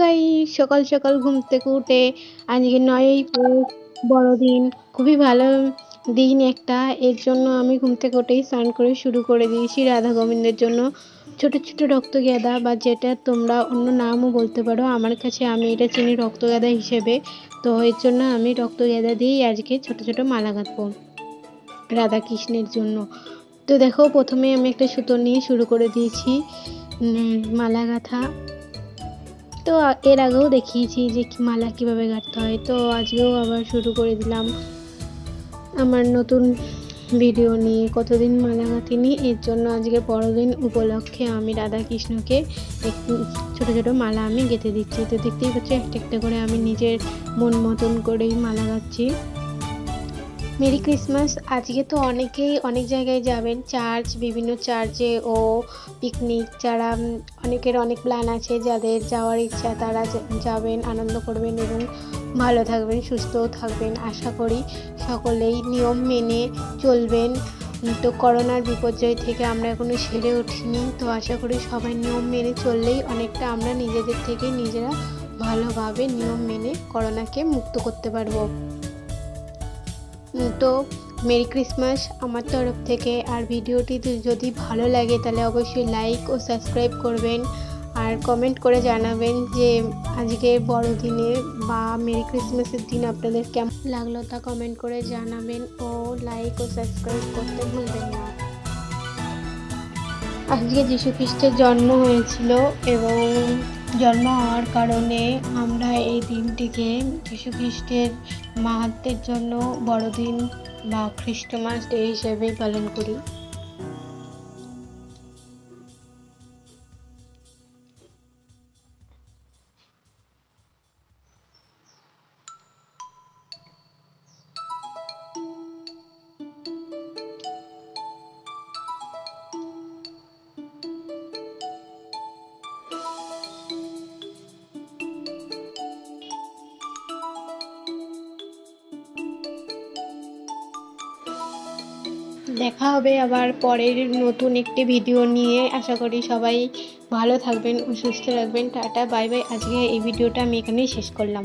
গাই, সকাল সকাল ঘুম থেকে উঠে আজকে নয়ই পৌষ, বড়দিন। খুবই ভালো দিন একটা। এর জন্য আমি ঘুম থেকে উঠেই স্নান করে শুরু করে দিয়েছি রাধা গোবিন্দের জন্য। ছোট ছোট রক্তগাঁদা বা যেটা তোমরা অন্য নামও বলতে পারো, আমার কাছে আমি এটা চিনি রক্তগাঁদা হিসেবে। তো এর জন্য আমি রক্তগাঁদা দিয়েই আজকে ছোট ছোট মালা গাঁথবো রাধা কৃষ্ণের জন্য। তো দেখো, প্রথমে আমি একটা সুতো নিয়ে শুরু করে দিয়েছি মালা গাঁথা। তো এর আগেও দেখিয়েছি যে মালা কীভাবে গাঁথতে হয়। তো আজকেও আবার শুরু করে দিলাম আমার নতুন ভিডিও নিয়ে কতদিন মালা গাঁথিনি, এর জন্য আজকে বড়দিন উপলক্ষে আমি রাধা কৃষ্ণকে একটু ছোটো ছোটো মালা আমি গেঁথে দিচ্ছি। তো দেখতেই পাচ্ছি, একটা একটা করে আমি নিজের মন মতন করেই মালা গাচ্ছি মেরি ক্রিসমাস আজকে তো অনেকেই অনেক জায়গায় যাবেন। চার্চ বিভিন্ন চার্চে ও পিকনিক যারা অনেকের অনেক প্ল্যান আছে যাদের যাওয়ার ইচ্ছা তারা যাবেন, আনন্দ করবেন এবং ভালো থাকবেন সুস্থও থাকবেন আশা করি সকলেই নিয়ম মেনে চলবেন। তো করোনার বিপর্যয় থেকে আমরা এখনও সেরে উঠিনি। তো আশা করি সবাই নিয়ম মেনে চললেই অনেকটা আমরা নিজেদের থেকে নিজেরা ভালোভাবে নিয়ম মেনে করোনাকে মুক্ত করতে পারব। তো মেরি ক্রিসমাস আমার তরফ থেকে। আর ভিডিওটি যদি ভালো লাগে তাহলে অবশ্যই লাইক ও সাবস্ক্রাইব করবেন। আর কমেন্ট করে জানাবেন যে আজকে বড়দিনে বা মেরি ক্রিসমাসের দিন আপনাদের কেমন লাগল তা কমেন্ট করে জানাবেন ও লাইক ও সাবস্ক্রাইব করতে ভুলবেন না। আজকে যীশু খ্রিস্টের জন্ম হয়েছিল এবং জন্ম হওয়ার কারণে আমরা এই দিনটিকে যীশু খ্রিস্টের মাহাত্মের জন্য বড়দিন বা খ্রিস্টমাস ডে হিসেবেই পালন করি। দেখা হবে আবার পরের নতুন একটি ভিডিও নিয়ে। আশা করি সবাই ভালো থাকবেন, সুস্থ রাখবেন টাটা, বাই বাই। আজকে এই ভিডিওটা আমি এখানেই শেষ করলাম।